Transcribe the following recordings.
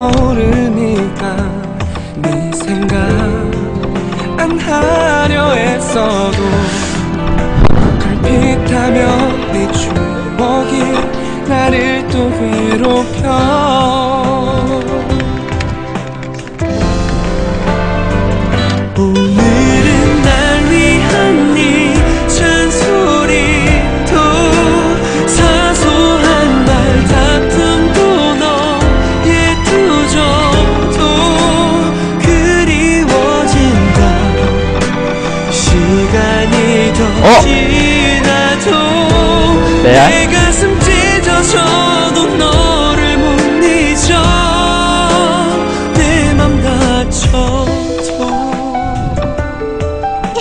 오르니까 네 생각 안 하려 했어도 걸핏하면 네 추억이 나를 또 괴롭혀 어? 지나도 네. 내 가슴 찢어져도 너를 못 잊어 내맘 다쳐도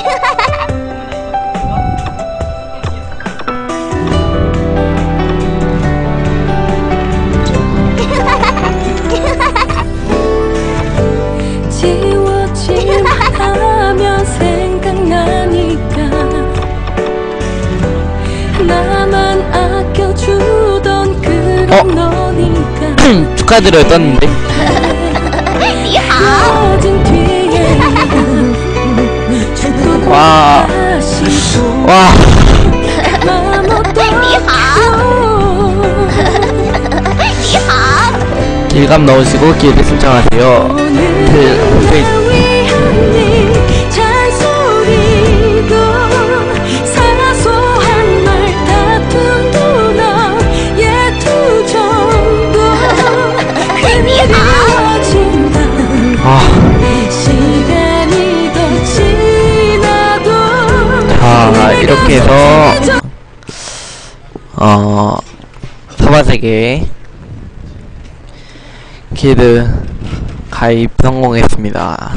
어? 너니까 축하드려요 떴는데 와. 와 길감 넣으시고 기회를 신청하세요 그 자 이렇게 해서 어 사바세계 키드 가입 성공했습니다.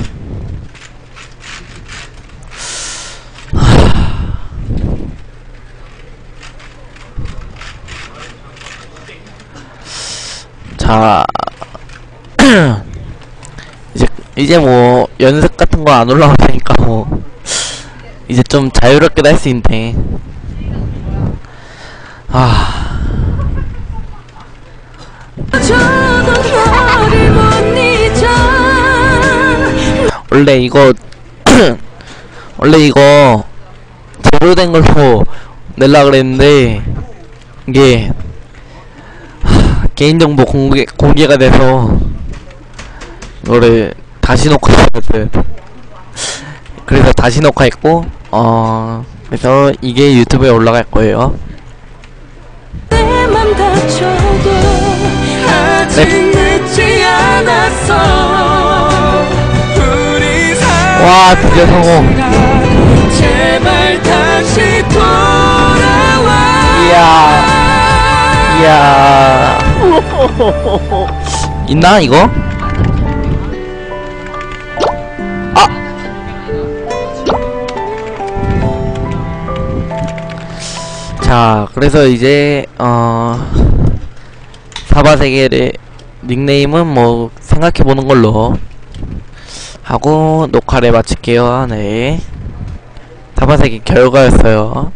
자 이제 이제 뭐 연습 같은 거 안 올라오니까 뭐 이제 좀 자유롭게 할 수 있네. 아, 원래 이거 원래 이거 제로 된 걸로 낼라 그랬는데 이게 하, 개인정보 공개 공개가 돼서 이거를 다시 녹화했어요. 그래서 다시 녹화했고 어 그래서 이게 유튜브에 올라갈 거예요. 사랑 와 드디어 성공. 제발 다시 돌아와 이야 이야 있나 이거? 아 자, 그래서 이제 어 사바세계의 닉네임은 뭐 생각해 보는 걸로 하고 녹화를 마칠게요. 네. 사바세계 결과였어요.